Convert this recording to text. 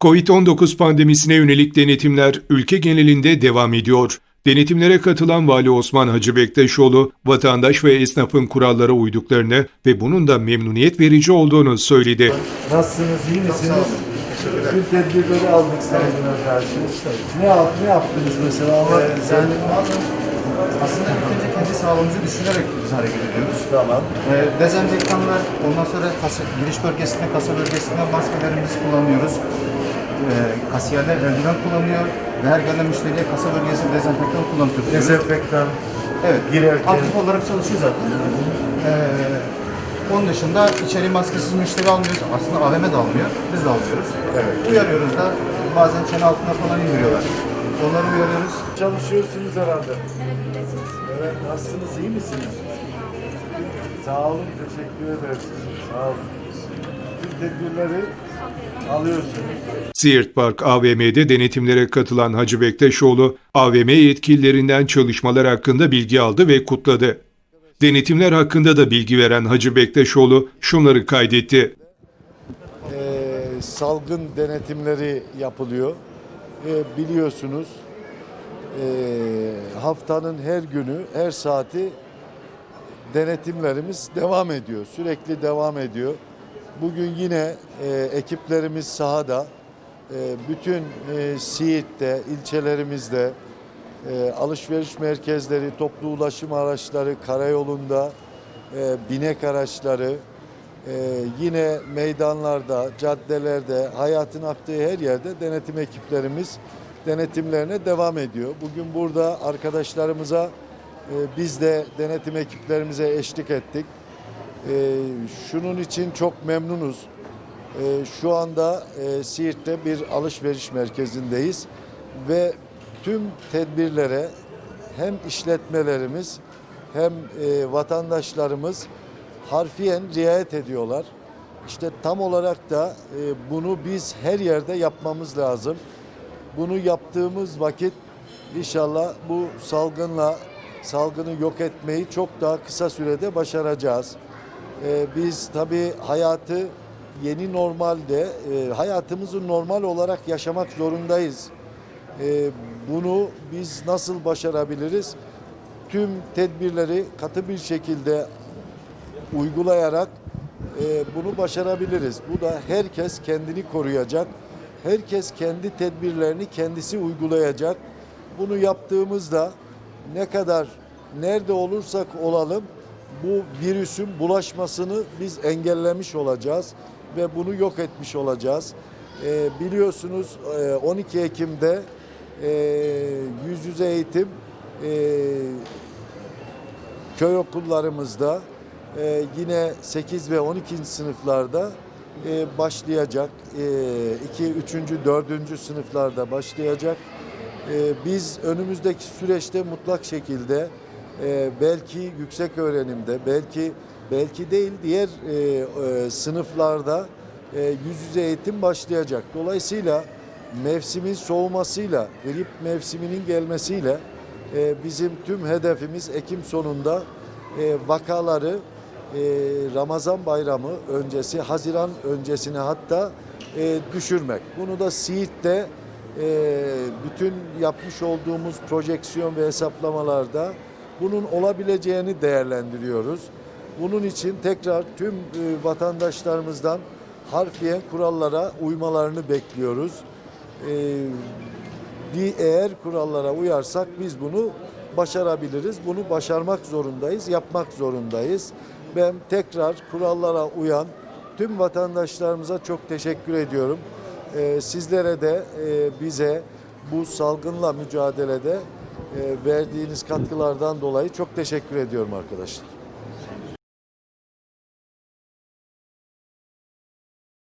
Covid-19 pandemisine yönelik denetimler ülke genelinde devam ediyor. Denetimlere katılan Vali Osman Hacı Bektaşoğlu, vatandaş ve esnafın kurallara uyduklarını ve bunun da memnuniyet verici olduğunu söyledi. Nasılsınız, iyi misiniz? Tüm tedbirleri aldık salgına karşı. Ne, yap, ne yaptınız mesela? Ee, sen aslında kendi sağlığımızı düşünerek biz hareket ediyoruz. Tamam. Ee, dezenfektanlar, ondan sonra kasa, giriş bölgesinde, kasa bölgesinde maskelerimizi kullanıyoruz. Ee, kasiyerler eldiven kullanıyor ve her gelen müşteriye kasa bölgesinde dezenfektan kullanıyoruz. Dezenfektan. Evet, girerken- aktif olarak çalışıyor zaten. Ee, onun dışında içeri maskesiz müşteri almıyoruz. Aslında AVM de almıyor, biz de almıyoruz. Evet. Uyarıyoruz da bazen çene altına falan indiriyorlar. Onları uyarıyoruz. Çalışıyorsunuz herhalde. Evet, nasılsınız, iyi misiniz? Sağ olun, teşekkür ederiz. Sağ olun. Tüm tedbirleri alıyorsunuz. Siirt Park AVM'de denetimlere katılan Hacı Bektaşoğlu, AVM yetkililerinden çalışmalar hakkında bilgi aldı ve kutladı. Denetimler hakkında da bilgi veren Hacı Bektaşoğlu şunları kaydetti. e, salgın denetimleri yapılıyor. E, biliyorsunuz e, haftanın her günü, her saati denetimlerimiz devam ediyor. Sürekli devam ediyor. Bugün yine e, ekiplerimiz sahada. E, bütün e, Siirt'te, ilçelerimizde, e, alışveriş merkezleri, toplu ulaşım araçları, karayolunda, e, binek araçları, ee, yine meydanlarda, caddelerde, hayatın aktığı her yerde denetim ekiplerimiz denetimlerine devam ediyor. Bugün burada arkadaşlarımıza e, biz de denetim ekiplerimize eşlik ettik. E, şunun için çok memnunuz. E, şu anda e, Siirt'te bir alışveriş merkezindeyiz ve tüm tedbirlere hem işletmelerimiz hem e, vatandaşlarımız harfiyen riayet ediyorlar. İşte tam olarak da e, bunu biz her yerde yapmamız lazım. Bunu yaptığımız vakit inşallah bu salgınla salgını yok etmeyi çok daha kısa sürede başaracağız. E, biz tabii hayatı yeni normalde e, hayatımızı normal olarak yaşamak zorundayız. E, bunu biz nasıl başarabiliriz? Tüm tedbirleri katı bir şekilde uygulayarak e, bunu başarabiliriz. Bu da herkes kendini koruyacak. Herkes kendi tedbirlerini kendisi uygulayacak. Bunu yaptığımızda ne kadar nerede olursak olalım bu virüsün bulaşmasını biz engellemiş olacağız ve bunu yok etmiş olacağız. E, biliyorsunuz e, 12 Ekim'de e, yüz yüze eğitim e, köy okullarımızda e, yine 8 ve 12. sınıflarda e, başlayacak. 2, 3. 4. sınıflarda başlayacak. E, biz önümüzdeki süreçte mutlak şekilde e, belki yüksek öğrenimde, belki belki değil diğer e, e, sınıflarda e, yüz yüze eğitim başlayacak. Dolayısıyla mevsimin soğumasıyla, grip mevsiminin gelmesiyle e, bizim tüm hedefimiz Ekim sonunda e, vakaları e, Ramazan bayramı öncesi, Haziran öncesine hatta e, düşürmek. Bunu da Siirt'te e, bütün yapmış olduğumuz projeksiyon ve hesaplamalarda bunun olabileceğini değerlendiriyoruz. Bunun için tekrar tüm e, vatandaşlarımızdan harfiyen kurallara uymalarını bekliyoruz. E, eğer kurallara uyarsak biz bunu başarabiliriz. Bunu başarmak zorundayız, yapmak zorundayız. Ben tekrar kurallara uyan tüm vatandaşlarımıza çok teşekkür ediyorum. Ee, sizlere de e, bize bu salgınla mücadelede e, verdiğiniz katkılardan dolayı çok teşekkür ediyorum arkadaşlar.